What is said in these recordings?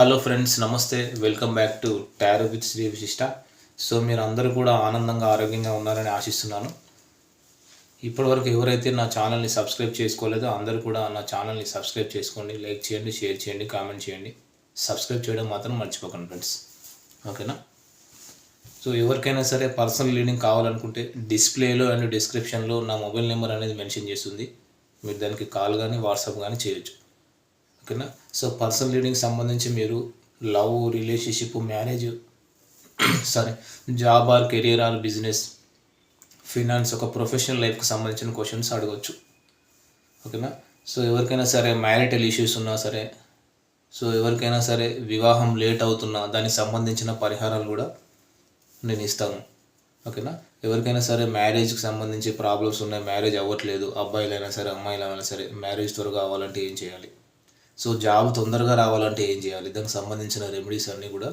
Hello friends నమస్తే. Welcome back to tarot with Shri Vishishta so మీరు అందరూ కూడా ఆనందంగా ఆరోగ్యంగా ఉన్నారని ఆశిస్తున్నాను. ఇప్పటివరకు ఎవరైతే నా ఛానల్ని సబ్స్క్రైబ్ చేసుకోలేదో అందరూ కూడా నా ఛానల్ని సబ్స్క్రైబ్ చేసుకోండి. లైక్ చేయండి షేర్ చేయండి కామెంట్ చేయండి. సబ్స్క్రైబ్ చేయడం మాత్రం మర్చిపోకండి ఫ్రెండ్స్ ఓకేనా సో ఎవరికైనా సరే పర్సనల్ లీడింగ్ కావాలనుకుంటే డిస్ప్లేలో అండ్ డిస్క్రిప్షన్లో నా మొబైల్ నెంబర్ అనేది మెన్షన్ చేస్తుంది. మీరు దానికి కాల్ కానీ వాట్సాప్ కానీ చేయొచ్చు. ఓకేనా సో పర్సనల్ రీడింగ్ సంబంధించి మీరు love relationship marriage sorry job or career or business finance ఒక ప్రొఫెషనల్ లైఫ్కి సంబంధించిన క్వశ్చన్స్ అడగవచ్చు ఓకేనా? సో ఎవరికైనా సరే మ్యారిటల్ ఇష్యూస్ ఉన్నా సరే సో ఎవరికైనా సరే వివాహం లేట్ అవుతున్నా దానికి సంబంధించిన పరిహారాలు కూడా నేను ఇస్తాను. ఓకేనా? ఎవరికైనా సరే మ్యారేజ్కి సంబంధించి ప్రాబ్లమ్స్ ఉన్నాయి మ్యారేజ్ అవ్వట్లేదు అబ్బాయిలైనా సరే అమ్మాయిలైనా సరే మ్యారేజ్ త్వరగా అవ్వాలంటే ఏం చేయాలి? సో జాబ్ తొందరగా రావాలంటే ఏం చేయాలి? దానికి సంబంధించిన రెమెడీస్ అన్నీ కూడా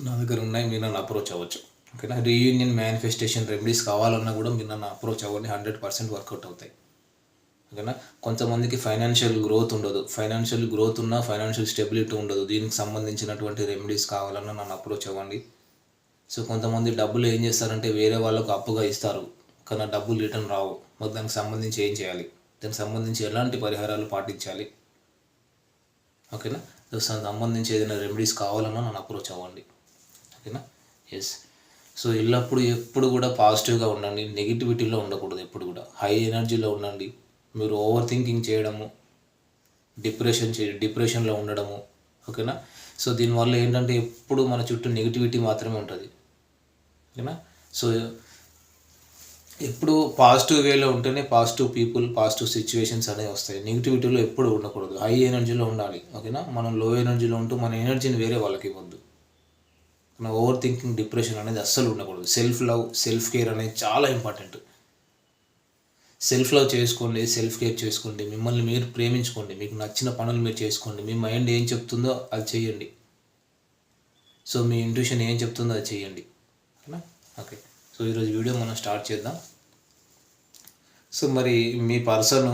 నా దగ్గర ఉన్నాయి. మీరు నన్ను అప్రోచ్ అవ్వచ్చు. ఓకేనా? రీయూనియన్ మేనిఫెస్టేషన్ రెమెడీస్ కావాలన్నా కూడా మీరు నన్ను అప్రోచ్ అవ్వండి. హండ్రెడ్ పర్సెంట్ వర్కౌట్ అవుతాయి. ఓకేనా? కొంతమందికి ఫైనాన్షియల్ గ్రోత్ ఉండదు. ఫైనాన్షియల్ గ్రోత్ ఉన్నా ఫైనాన్షియల్ స్టెబిలిటీ ఉండదు. దీనికి సంబంధించినటువంటి రెమెడీస్ కావాలన్నా నన్ను అప్రోచ్ అవ్వండి. సో కొంతమంది డబ్బులు ఏం చేస్తారంటే వేరే వాళ్ళకు అప్పుగా ఇస్తారు. కానీ డబ్బులు రిటర్న్ రావు. మరి దానికి సంబంధించి ఏం చేయాలి? దానికి సంబంధించి ఎలాంటి పరిహారాలు పాటించాలి? ఓకేనా? దానికి సంబంధించి ఏదైనా రెమెడీస్ కావాలన్నా నన్ను అప్రోచ్ అవ్వండి. ఓకేనా? ఎస్ సో ఎల్లప్పుడు ఎప్పుడు కూడా పాజిటివ్గా ఉండండి. నెగిటివిటీలో ఉండకూడదు ఎప్పుడు కూడా. హై ఎనర్జీలో ఉండండి. మీరు ఓవర్ థింకింగ్ చేయడము డిప్రెషన్ చే డిప్రెషన్లో ఉండడము. ఓకేనా? సో దీనివల్ల ఏంటంటే ఎప్పుడు మన చుట్టూ నెగిటివిటీ మాత్రమే ఉంటుంది. ఓకేనా? సో ఎప్పుడు పాజిటివ్ వేలో ఉంటేనే పాజిటివ్ పీపుల్ పాజిటివ్ సిచ్యువేషన్స్ అనేవి వస్తాయి. నెగిటివిటీలో ఎప్పుడు ఉండకూడదు. హై ఎనర్జీలో ఉండాలి. ఓకేనా మనం లో ఎనర్జీలో ఉంటూ మన ఎనర్జీని వేరే వాళ్ళకి ఇవ్వద్దు. మన ఓవర్ థింకింగ్ డిప్రెషన్ అనేది అస్సలు ఉండకూడదు. సెల్ఫ్ లవ్ సెల్ఫ్ కేర్ అనేది చాలా ఇంపార్టెంట్ సెల్ఫ్ లవ్ చేసుకోండి సెల్ఫ్ కేర్ చేసుకోండి. మిమ్మల్ని మీరు ప్రేమించుకోండి. మీకు నచ్చిన పనులు మీరు చేసుకోండి. మీ మైండ్ ఏం చెప్తుందో అది చేయండి. సో మీ ఇంట్యూషన్ ఏం చెప్తుందో అది చేయండి. ఓకేనా ఓకే సో ఈరోజు వీడియో మనం స్టార్ట్ చేద్దాం. సో మరి మీ పర్సన్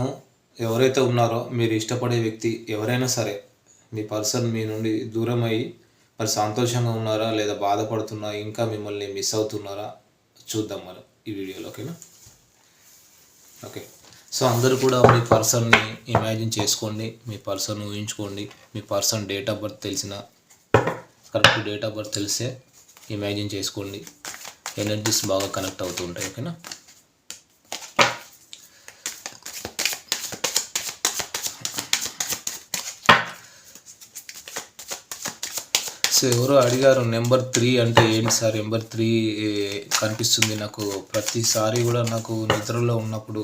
ఎవరైతే ఉన్నారో మీరు ఇష్టపడే వ్యక్తి ఎవరైనా సరే మీ పర్సన్ మీ నుండి దూరం అయ్యి మరి సంతోషంగా ఉన్నారా లేదా బాధపడుతున్నారా ఇంకా మిమ్మల్ని మిస్ అవుతున్నారా చూద్దాం మనం ఈ వీడియోలో ఓకేనా? ఓకే. సో అందరూ కూడా మీ పర్సన్ని ఇమాజిన్ చేసుకోండి మీ పర్సన్ ఊహించుకోండి మీ పర్సన్ డేట్ ఆఫ్ బర్త్ తెలిసిన కరెక్ట్ డేట్ ఆఫ్ బర్త్ తెలిస్తే ఇమాజిన్ చేసుకోండి. ఎనర్జీస్ బాగా కనెక్ట్ అవుతూ ఉంటాయి ఓకేనా సో ఎవరో అడిగారు నెంబర్ త్రీ అంటే ఏంటి సార్? నెంబర్ త్రీ కనిపిస్తుంది నాకు. ప్రతిసారి కూడా నాకు నిద్రలో ఉన్నప్పుడు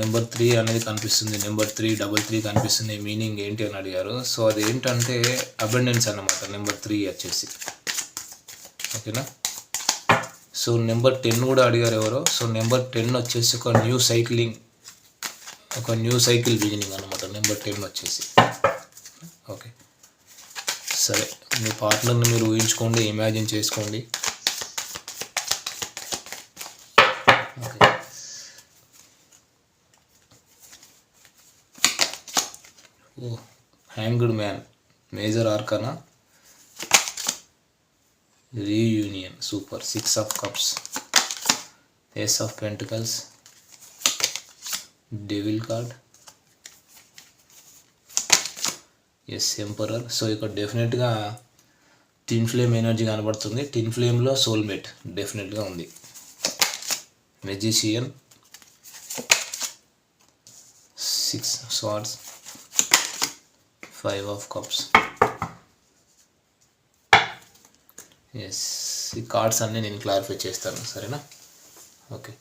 నెంబర్ త్రీ అనేది కనిపిస్తుంది. నెంబర్ త్రీ డబల్ త్రీ కనిపిస్తుంది. మీనింగ్ ఏంటి అని అడిగారు. సో అది ఏంటంటే అబెండెన్స్ అన్నమాట. నెంబర్ త్రీ వచ్చేసి. ఓకేనా సో నెంబర్ టెన్ కూడా అడిగారు ఎవరో. సో నెంబర్ టెన్ వచ్చేసి ఒక న్యూ సైక్లింగ్. ఒక న్యూ సైకిల్ బిగినింగ్ అనమాట నెంబర్ టెన్ వచ్చేసి. ఓకే. సరే. మీ పార్ట్నర్ని మీరు ఊహించుకోండి ఇమాజిన్ చేసుకోండి. Okay. Oh hanged man. Major arcana? Reunion super six of cups ace of pentacles devil card yes emperor so ఇక్కడ డెఫినెట్గా టిన్ ఫ్లేమ్ ఎనర్జీ కనబడుతుంది. టిన్ ఫ్లేమ్లో సోల్మేట్ డెఫినెట్గా ఉంది. Magician six swords five of cups yes ఈ కార్డ్స్ అన్నీ నేను క్లారిఫై చేస్తాను సరేనా? ఓకే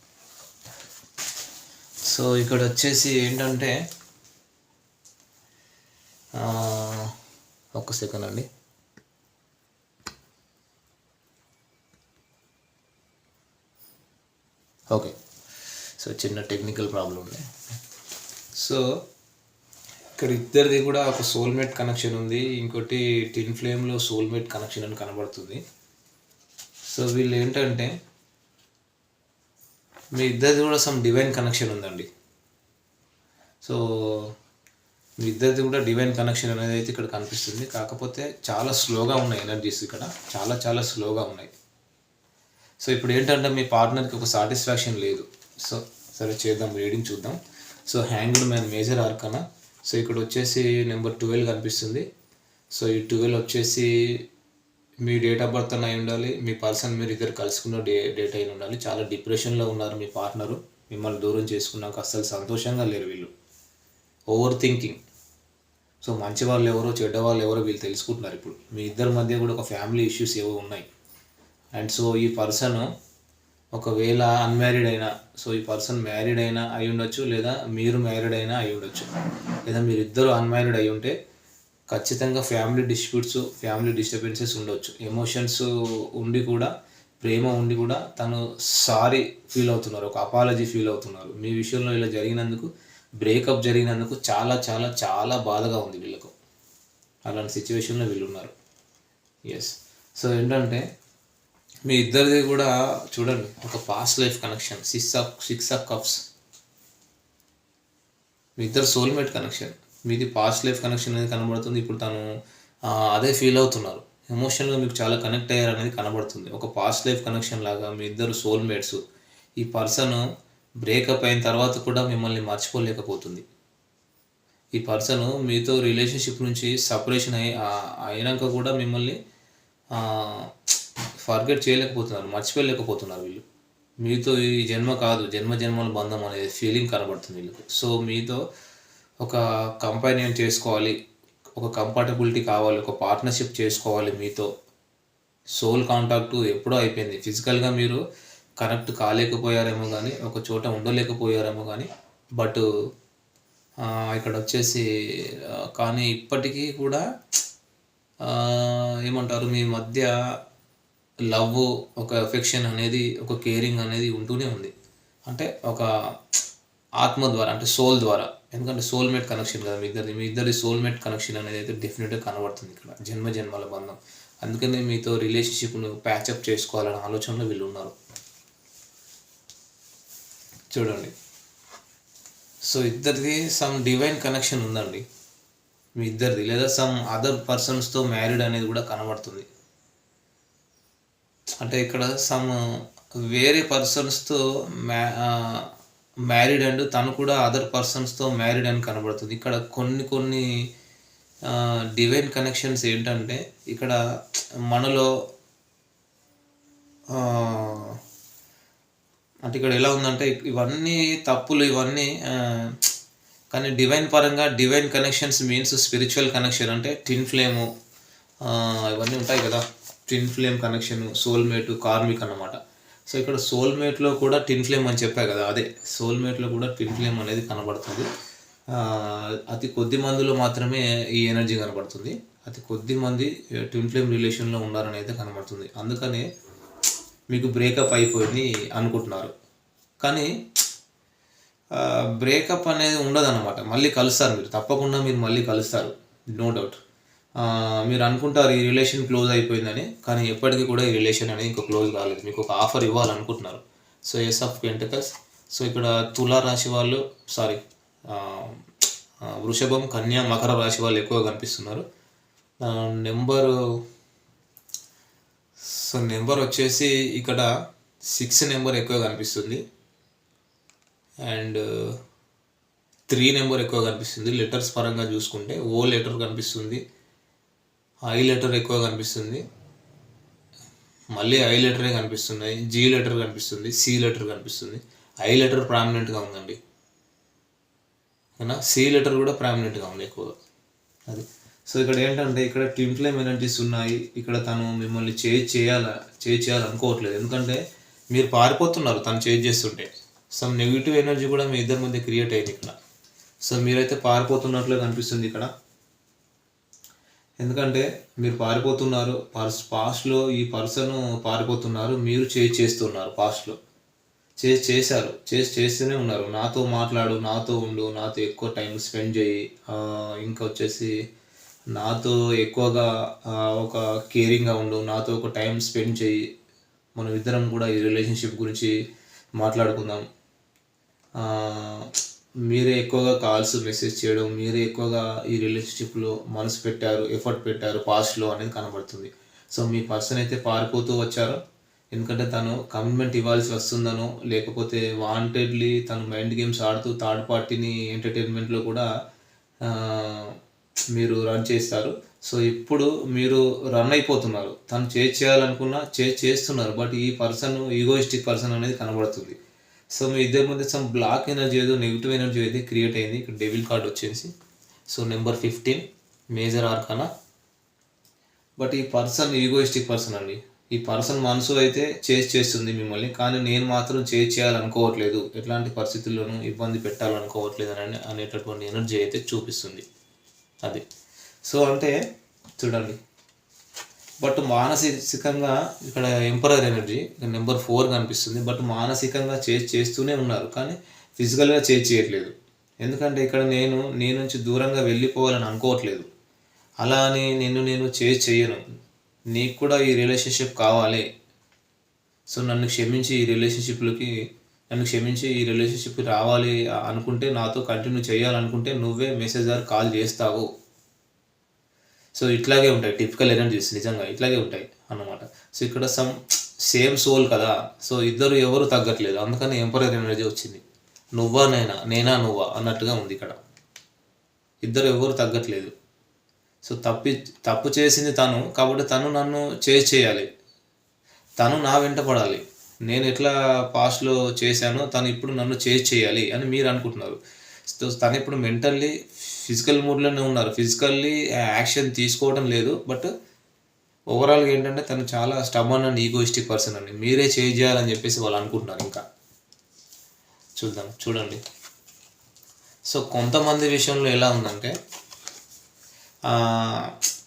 సో ఇక్కడ వచ్చేసి ఏంటంటే ఒక్క సెకండ్ అండి. ఓకే సో చిన్న టెక్నికల్ ప్రాబ్లం ఉంది. సో ఇక్కడ ఇద్దరిది కూడా ఒక సోల్మేట్ కనెక్షన్ ఉంది. ఇంకోటి టిన్ ఫ్లేమ్లో సోల్మేట్ కనెక్షన్ అని కనబడుతుంది. సో వీళ్ళు ఏంటంటే మీ ఇద్దరిది కూడా సమ్ డివైన్ కనెక్షన్ ఉందండి. సో మీ ఇద్దరిది కూడా డివైన్ కనెక్షన్ అనేది అయితే ఇక్కడ కనిపిస్తుంది. కాకపోతే చాలా స్లోగా ఉన్నాయి ఎనర్జీస్ ఇక్కడ. చాలా చాలా స్లోగా ఉన్నాయి. సో ఇప్పుడు ఏంటంటే మీ పార్ట్నర్కి ఒక సాటిస్ఫాక్షన్ లేదు. సో సరే చేద్దాం రీడింగ్ చూద్దాం. So hanged man major arcana so ఇక్కడ వచ్చేసి నెంబర్ ట్వెల్వ్ కనిపిస్తుంది. సో ఈ ట్వెల్వ్ వచ్చేసి మీ డేట్ ఆఫ్ బర్త్ అయి ఉండాలి మీ పర్సన్ మీరు ఇద్దరు కలుసుకున్న డే డేట్ అయిన ఉండాలి. చాలా డిప్రెషన్లో ఉన్నారు మీ పార్ట్నరు మిమ్మల్ని దూరం చేసుకున్నాక అస్సలు సంతోషంగా లేరు వీళ్ళు. ఓవర్ థింకింగ్ సో మంచి వాళ్ళు ఎవరో చెడ్డ వాళ్ళు ఎవరో వీళ్ళు తెలుసుకుంటున్నారు ఇప్పుడు. మీ ఇద్దరి మధ్య కూడా ఒక ఫ్యామిలీ ఇష్యూస్ ఏవో ఉన్నాయి. అండ్ సో ఈ పర్సన్ ఒకవేళ అన్మ్యారీడ్ అయినా సో ఈ పర్సన్ మ్యారీడ్ అయినా అయి ఉండొచ్చు లేదా మీరు మ్యారీడ్ అయినా అయి ఉండొచ్చు. లేదా మీరిద్దరు అన్మ్యారీడ్ అయి ఉంటే ఖచ్చితంగా ఫ్యామిలీ డిస్ప్యూట్స్ ఫ్యామిలీ డిస్టర్బెన్సెస్ ఉండొచ్చు. ఎమోషన్స్ ఉండి కూడా ప్రేమ ఉండి కూడా తను సారీ ఫీల్ అవుతున్నారు. ఒక అపాలజీ ఫీల్ అవుతున్నారు. మీ విషయంలో ఇలా జరిగినందుకు బ్రేకప్ జరిగినందుకు చాలా చాలా చాలా బాధగా ఉంది వీళ్ళకు. అలాంటి సిచ్యువేషన్లో వీళ్ళు ఉన్నారు. ఎస్ సో ఏంటంటే మీ ఇద్దరిది కూడా చూడండి. ఒక past life connection six of six of cups మీ ఇద్దరు సోల్మేట్ కనెక్షన్ మీది పాస్ట్ లైఫ్ కనెక్షన్ అనేది కనబడుతుంది. ఇప్పుడు తను అదే ఫీల్ అవుతున్నారు. ఎమోషనల్గా మీకు చాలా కనెక్ట్ అయ్యారు అనేది కనబడుతుంది. ఒక పాస్ట్ లైఫ్ కనెక్షన్ లాగా మీ ఇద్దరు సోల్మేట్స్ ఈ పర్సన్ బ్రేకప్ అయిన తర్వాత కూడా మిమ్మల్ని మర్చిపోలేకపోతుంది. ఈ పర్సన్ మీతో రిలేషన్షిప్ నుంచి సపరేషన్ అయి అయినాక కూడా మిమ్మల్ని ఫర్గెట్ చేయలేకపోతున్నారు. మర్చిపోలేకపోతున్నారు వీళ్ళు. మీతో ఈ జన్మ కాదు జన్మ జన్మల బంధం అనేది ఫీలింగ్ కనబడుతుంది వీళ్ళకి. సో మీతో ఒక కంపానియన్ చేసుకోవాలి ఒక కంఫర్టబిలిటీ కావాలి ఒక పార్ట్నర్షిప్ చేసుకోవాలి మీతో. సోల్ కాంటాక్ట్ ఎప్పుడో అయిపోయింది. ఫిజికల్గా మీరు కనెక్ట్ కాలేకపోయారేమో కానీ ఒక చోట ఉండలేకపోయారేమో కానీ బట్ ఇక్కడ వచ్చేసి కానీ ఇప్పటికీ కూడా ఏమంటారు మీ మధ్య లవ్ ఒక ఎఫెక్షన్ అనేది ఒక కేరింగ్ అనేది ఉంటూనే ఉంది. అంటే ఒక ఆత్మ ద్వారా అంటే సోల్ ద్వారా. ఎందుకంటే సోల్మేట్ కనెక్షన్ కదా మీ ఇద్దరిది. మీ ఇద్దరి సోల్మేట్ కనెక్షన్ అనేది అయితే డెఫినెట్గా కనబడుతుంది ఇక్కడ. జన్మ జన్మల బంధం. అందుకనే మీతో రిలేషన్షిప్ను ప్యాచప్ చేసుకోవాలనే ఆలోచనలో వీళ్ళు ఉన్నారు. చూడండి. సో ఇద్దరిది సమ్ డివైన్ కనెక్షన్ ఉందండి. మీ ఇద్దరిది లేదా సమ్ అదర్ పర్సన్స్తో మ్యారీడ్ అనేది కూడా కనబడుతుంది. అంటే ఇక్కడ సమ్ వేరే పర్సన్స్తో మ్యా మ్యారీడ్ అండ్ తను కూడా అదర్ పర్సన్స్తో మ్యారీడ్ అని కనబడుతుంది. ఇక్కడ కొన్ని కొన్ని డివైన్ కనెక్షన్స్ ఏంటంటే ఇక్కడ మనలో అంటే ఇక్కడ ఎలా ఉందంటే ఇవన్నీ తప్పులు ఇవన్నీ కానీ డివైన్ పరంగా divine connections means spiritual connection అంటే టిన్ ఫ్లేము ఇవన్నీ ఉంటాయి కదా. Twin flame connection soulmate karmic అన్నమాట. సో ఇక్కడ సోల్మేట్లో కూడా టిన్ ఫ్లేమ్ అని చెప్పా కదా అదే. సోల్మేట్లో కూడా టిన్ ఫ్లేమ్ అనేది కనబడుతుంది. అతి కొద్ది మందిలో మాత్రమే ఈ ఎనర్జీ కనబడుతుంది. అతి కొద్ది మంది ట్విన్ ఫ్లేమ్ రిలేషన్లో ఉన్నారని అయితే కనబడుతుంది. అందుకనే మీకు బ్రేకప్ అయిపోయింది అనుకుంటున్నారు. కానీ బ్రేకప్ అనేది ఉండదు అనమాట మళ్ళీ కలుస్తారు మీరు. తప్పకుండా మీరు మళ్ళీ కలుస్తారు. No doubt. మీరు అనుకుంటారు ఈ రిలేషన్ క్లోజ్ అయిపోయిందని కానీ ఎప్పటికీ కూడా ఈ రిలేషన్ అనేది ఇంకా క్లోజ్ కాలేదు. మీకు ఒక offer ఇవ్వాలనుకుంటున్నారు. So ace of pentacles so ఇక్కడ తులా రాశి వాళ్ళు సారీ వృషభం కన్యా మకర రాశి వాళ్ళు ఎక్కువ కనిపిస్తున్నారు. నెంబరు సో నెంబర్ వచ్చేసి ఇక్కడ సిక్స్ నెంబర్ ఎక్కువ కనిపిస్తుంది. అండ్ త్రీ నెంబర్ ఎక్కువ కనిపిస్తుంది. లెటర్స్ పరంగా చూసుకుంటే ఓ లెటర్ కనిపిస్తుంది. ఐ లెటర్ ఎక్కువ కనిపిస్తుంది. మళ్ళీ ఐ లెటరే కనిపిస్తున్నాయి జీ లెటర్ కనిపిస్తుంది సి లెటర్ కనిపిస్తుంది. ఐ లెటర్ ప్రామినెంట్గా ఉందండి. అవునా సి లెటర్ కూడా ప్రామినెంట్గా ఉంది ఎక్కువగా. అది. సో ఇక్కడ ఏంటంటే ఇక్కడ ట్విన్ ఫ్లేమ్ ఎనర్జీస్ ఉన్నాయి. ఇక్కడ తను మిమ్మల్ని చేజ్ చేయాల చేజ్ చేయాలనుకోవట్లేదు. ఎందుకంటే మీరు పారిపోతున్నారు తను చేజ్ చేస్తుంటే. సమ్ నెగిటివ్ ఎనర్జీ కూడా మీ ఇద్దరి మధ్య క్రియేట్ అయింది ఇక్కడ. సో మీరైతే పారిపోతున్నట్లే కనిపిస్తుంది ఇక్కడ. ఎందుకంటే మీరు పారిపోతున్నారు పర్స్ పాస్ట్లో ఈ పర్సన్ పారిపోతున్నారు మీరు చేజ్ చేస్తున్నారు పాస్ట్లో చేసి చేశారు చేసి చేస్తూనే ఉన్నారు. నాతో మాట్లాడు నాతో ఉండు నాతో ఎక్కువ టైం స్పెండ్ చేయి. ఇంకా వచ్చేసి నాతో ఎక్కువగా ఒక కేరింగ్గా ఉండు నాతో ఒక టైం స్పెండ్ చేయి. మనం ఇద్దరం కూడా ఈ రిలేషన్షిప్ గురించి మాట్లాడుకుందాం. మీరే ఎక్కువగా కాల్స్ మెసేజ్ చేయడం మీరే ఎక్కువగా ఈ రిలేషన్షిప్లో మనసు పెట్టారు ఎఫర్ట్ పెట్టారు పాస్ట్లో అనేది కనబడుతుంది. సో మీ పర్సన్ అయితే పారిపోతూ వచ్చారు? ఎందుకంటే తను కమిట్మెంట్ ఇవ్వాల్సి వస్తుందనో లేకపోతే వాంటెడ్లీ తను మైండ్ గేమ్స్ ఆడుతూ థర్డ్ పార్టీని ఎంటర్టైన్మెంట్లో కూడా మీరు రన్ చేస్తారు. సో ఇప్పుడు మీరు రన్ అయిపోతున్నారు. తను చేజ్ చేయాలనుకున్నా చేజ్ చేస్తున్నారు. బట్ ఈ పర్సన్ ఈగోయిస్టిక్ పర్సన్ అనేది కనబడుతుంది. సో మీ ఇద్దరి మధ్య సమ్ బ్లాక్ ఎనర్జీ ఏదో నెగిటివ్ ఎనర్జీ అయితే క్రియేట్ అయింది. ఇక్కడ డెవిల్ కార్డ్ వచ్చేసి. So number fifteen major arcana but ఈ పర్సన్ ఈగోయిస్టిక్ పర్సన్ అండి. ఈ పర్సన్ మనసు అయితే చేజ్ చేస్తుంది మిమ్మల్ని. కానీ నేను మాత్రం చేజ్ చేయాలనుకోవట్లేదు. ఎట్లాంటి పరిస్థితుల్లోనూ ఇబ్బంది పెట్టాలనుకోవట్లేదు అని అనేటటువంటి ఎనర్జీ అయితే చూపిస్తుంది. అది. సో అంటే చూడండి. బట్ మానసికంగా ఇక్కడ ఎంపరర్ ఎనర్జీ నెంబర్ ఫోర్ కనిపిస్తుంది. బట్ మానసికంగా చేజ్ చేస్తూనే ఉన్నారు. కానీ ఫిజికల్గా చేజ్ చేయట్లేదు. ఎందుకంటే ఇక్కడ నేను నీ నుంచి దూరంగా వెళ్ళిపోవాలని అనుకోవట్లేదు. అలా అని నిన్ను నేను చేజ్ చేయను నీకు కూడా ఈ రిలేషన్షిప్ కావాలి. సో నన్ను క్షమించి ఈ రిలేషన్షిప్లోకి నన్ను క్షమించి ఈ రిలేషన్షిప్కి రావాలి అనుకుంటే నాతో కంటిన్యూ చేయాలనుకుంటే నువ్వే మెసేజ్ ఆర్ కాల్ చేస్తావు. సో ఇట్లాగే ఉంటాయి టిపికల్ ఎనర్జీస్ నిజంగా ఇట్లాగే ఉంటాయి అన్నమాట. సో ఇక్కడ సమ్ సేమ్ సోల్ కదా సో ఇద్దరు ఎవరు తగ్గట్లేదు. అందుకని ఎంపరర్ ఎనర్జీ వచ్చింది. నువ్వా నేనా? నేనా నువ్వా? అన్నట్టుగా ఉంది ఇక్కడ. ఇద్దరు ఎవరు తగ్గట్లేదు. సో తప్పి తప్పు చేసింది తను కాబట్టి తను నన్ను చేజ్ చేయాలి. తను నా వెంట పడాలి. నేను ఎట్లా పాస్ట్లో చేశానో తను ఇప్పుడు నన్ను చేజ్ చేయాలి అని మీరు అనుకుంటున్నారు. తను ఇప్పుడు మెంటల్లీ ఫిజికల్ మూడ్లోనే ఉన్నారు. ఫిజికల్లీ యాక్షన్ తీసుకోవడం లేదు. బట్ ఓవరాల్గా ఏంటంటే తను చాలా స్టబన్ అండ్ ఈగోయిస్టిక్ పర్సన్ అండి. మీరే చేంజ్ చేయాలని చెప్పేసి వాళ్ళు అనుకుంటున్నారు ఇంకా. చూద్దాం చూడండి. సో కొంతమంది విషయంలో ఎలా ఉందంటే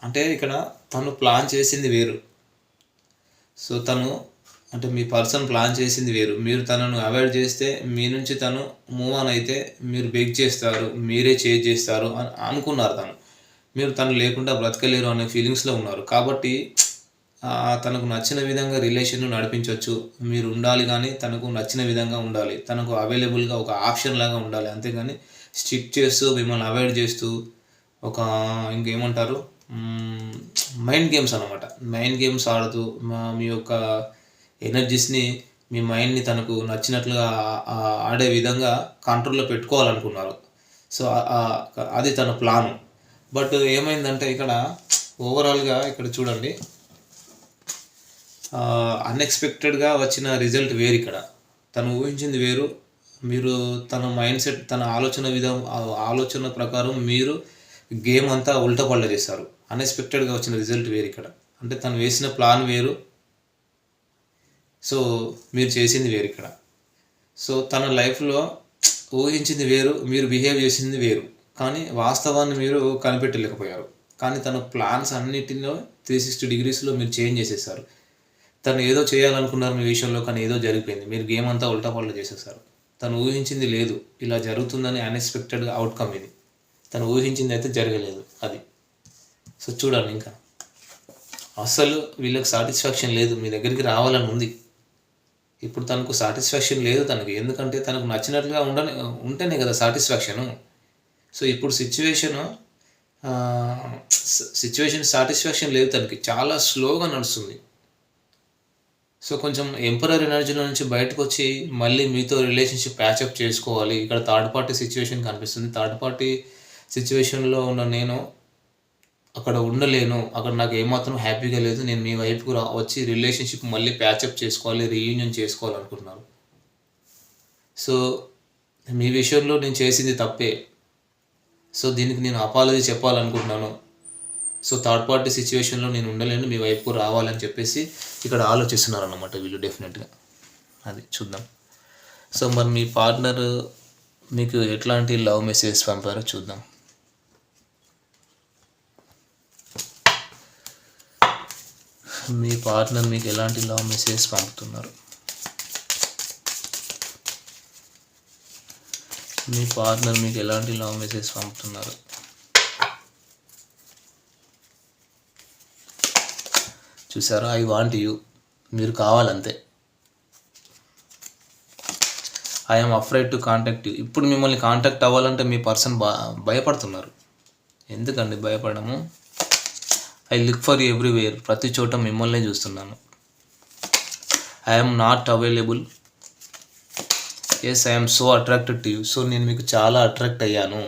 అంటే ఇక్కడ తను ప్లాన్ చేసింది వేరు. సో తను అంటే మీ పర్సన్ ప్లాన్ చేసింది వేరు. మీరు తనను అవాయిడ్ చేస్తే మీ నుంచి తను మూవ్ ఆన్ అయితే మీరు బెగ్ చేస్తారు మీరే చేంజ్ చేస్తారు అని అనుకున్నారు తను. మీరు తను లేకుండా బ్రతకలేరు అనే ఫీలింగ్స్లో ఉన్నారు. కాబట్టి తనకు నచ్చిన విధంగా రిలేషన్ నడిపించవచ్చు మీరు ఉండాలి కానీ తనకు నచ్చిన విధంగా ఉండాలి. తనకు అవైలబుల్గా ఒక ఆప్షన్ లాగా ఉండాలి. అంతేగాని స్టిక్ చేస్తూ మిమ్మల్ని అవాయిడ్ చేస్తూ ఒక ఇంకేమంటారు? మైండ్ గేమ్స్ అనమాట మైండ్ గేమ్స్ ఆడుతూ మీ యొక్క ఎనర్జీస్ని మీ మైండ్ని తనకు నచ్చినట్లుగా ఆడే విధంగా కంట్రోల్లో పెట్టుకోవాలనుకున్నారు. సో అది తన ప్లాను బట్ ఏమైందంటే ఇక్కడ ఓవరాల్గా ఇక్కడ చూడండి. అన్ఎక్స్పెక్టెడ్గా వచ్చిన రిజల్ట్ వేరు ఇక్కడ. తను ఊహించింది వేరు. మీరు తన మైండ్ సెట్ తన ఆలోచన విధం ఆలోచన ప్రకారం మీరు గేమ్ అంతా ఉల్టా పల్ట చేస్తారు అన్ఎక్స్పెక్టెడ్గా వచ్చిన రిజల్ట్ వేరు ఇక్కడ. అంటే తను వేసిన ప్లాన్ వేరు. సో మీరు చేసింది వేరు ఇక్కడ. సో తన లైఫ్లో ఊహించింది వేరు మీరు బిహేవ్ చేసింది వేరు. కానీ వాస్తవాన్ని మీరు కనిపెట్టలేకపోయారు. కానీ తన ప్లాన్స్ అన్నిటిలో త్రీ సిక్స్టీ డిగ్రీస్లో మీరు చేంజ్ చేసేసారు. తను ఏదో చేయాలనుకున్నారు మీ విషయంలో కానీ ఏదో జరిగిపోయింది. మీరు గేమ్ అంతా ఉల్టా పల్టా చేసేసారు. తను ఊహించింది లేదు. ఇలా జరుగుతుందని అన్ఎక్స్పెక్టెడ్ అవుట్కమ్ ఇది. తను ఊహించింది అయితే జరగలేదు అది. సో చూడండి ఇంకా. అసలు వీళ్ళకి సాటిస్ఫాక్షన్ లేదు. మీ దగ్గరికి రావాలని ఉంది. ఇప్పుడు తనకు సాటిస్ఫాక్షన్ లేదు తనకి. ఎందుకంటే తనకు నచ్చినట్లుగా ఉండ ఉంటేనే కదా సాటిస్ఫాక్షను సో ఇప్పుడు సిచ్యువేషను సిచ్యువేషన్ సాటిస్ఫాక్షన్ లేదు తనకి. చాలా స్లోగా నడుస్తుంది. సో కొంచెం ఎంపరర్ ఎనర్జీలో నుంచి బయటకు వచ్చి మళ్ళీ మీతో రిలేషన్షిప్ ప్యాచప్ చేసుకోవాలి. ఇక్కడ థర్డ్ పార్టీ సిచ్యువేషన్ కనిపిస్తుంది. థర్డ్ పార్టీ సిచ్యువేషన్లో ఉన్న నేను అక్కడ ఉండలేను అక్కడ నాకు ఏమాత్రం హ్యాపీగా లేదు నేను మీ వైపుకు రా వచ్చి రిలేషన్షిప్ మళ్ళీ ప్యాచప్ చేసుకోవాలి రీయూనియన్ చేసుకోవాలనుకుంటున్నారు. సో మీ విషయంలో నేను చేసింది తప్పే. సో దీనికి నేను అపాలజీ చెప్పాలనుకుంటున్నాను. సో థర్డ్ పార్టీ సిచ్యువేషన్లో నేను ఉండలేను మీ వైపుకు రావాలని చెప్పేసి ఇక్కడ ఆలోచిస్తున్నారు అనమాట వీళ్ళు డెఫినెట్గా. అది చూద్దాం. సో మరి మీ పార్ట్నర్ మీకు ఎట్లాంటి లవ్ మెసేజ్ పంపారో చూద్దాం. మీ పార్ట్నర్ మీకు ఎలాంటి లవ్ మెసేజ్ పంపుతున్నారు? మీ పార్ట్నర్ మీకు ఎలాంటి లవ్ మెసేజ్ పంపుతున్నారు? చూసారా? ఐ వాంట్ యూ మీరు కావాలంతే. I'm afraid to contact you ఇప్పుడు మిమ్మల్ని కాంటాక్ట్ అవ్వాలంటే మీ పర్సన్ బా భయపడుతున్నారు. ఎందుకండి భయపడము? ఐ లుక్ ఫర్ ఎవ్రీవేర్ ప్రతి చోట మిమ్మల్నే చూస్తున్నాను. I'm not available yes I'm so attracted to you so నేను మీకు చాలా అట్రాక్ట్ అయ్యాను.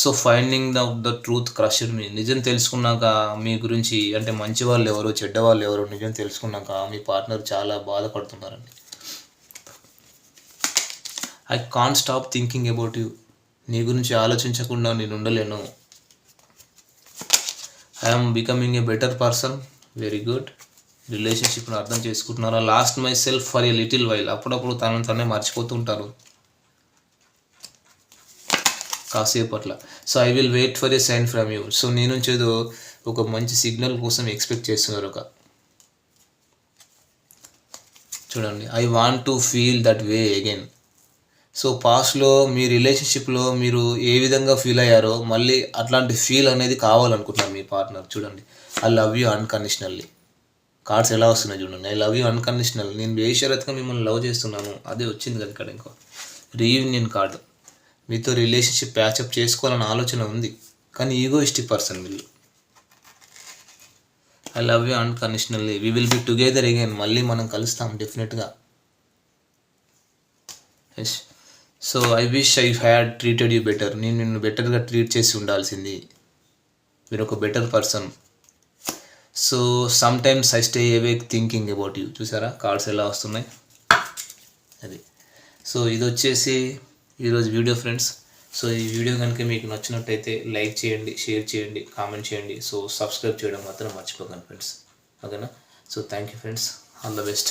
So finding the the truth crusher మీ నిజం తెలుసుకున్నాక మీ గురించి అంటే మంచి వాళ్ళు ఎవరు చెడ్డ వాళ్ళు ఎవరు నిజం తెలుసుకున్నాక మీ పార్ట్నర్ చాలా బాధపడుతున్నారండి. I can stop thinking about you నీ గురించి ఆలోచించకుండా నేను ఉండలేను. I'm becoming a better person very good రిలేషన్షిప్ను అర్థం చేసుకుంటున్నారా? Lost myself for a little while అప్పుడప్పుడు తనను తనే మర్చిపోతుంటారు కాసేపు అట్లా so I will wait for a sign from you so నీ నుంచి ఏదో ఒక మంచి సిగ్నల్ కోసం ఎక్స్పెక్ట్ చేస్తున్నారు ఒక. చూడండి. I want to feel that way again so పాస్ట్లో మీ రిలేషన్షిప్లో మీరు ఏ విధంగా ఫీల్ అయ్యారో మళ్ళీ అట్లాంటి ఫీల్ అనేది కావాలనుకుంటున్నాను మీ పార్ట్నర్. చూడండి I love you unconditionally cards ఎలా వస్తున్నాయి చూడండి ఐ లవ్ యూ అన్కండిషనల్ నేను బేషరత్గా మిమ్మల్ని లవ్ చేస్తున్నాను. అదే వచ్చింది కదా ఇక్కడ ఇంకో రీయూనియన్ కార్డు. మీతో రిలేషన్షిప్ ప్యాచప్ చేసుకోవాలన్న ఆలోచన ఉంది కానీ ఈగోయిస్టిక్ పర్సన్ వీళ్ళు. I love you unconditionally we will be together again. మళ్ళీ మనం కలుస్తాం డెఫినెట్గా. Yes so I wish I had treated you better నేను నిన్ను బెటర్గా ట్రీట్ చేసి ఉండాల్సింది. మీరు ఒక better person so sometimes I stay awake thinking about you చూసారా? కార్డ్స్ ఎలా వస్తున్నాయి? అది. సో ఇది వచ్చేసి ఈరోజు వీడియో ఫ్రెండ్స్ సో ఈ వీడియో కనుక మీకు నచ్చినట్టయితే లైక్ చేయండి షేర్ చేయండి కామెంట్ చేయండి. సో సబ్స్క్రైబ్ చేయడం మాత్రం మర్చిపోకండి ఫ్రెండ్స్ ఓకేనా? So thank you friends all the best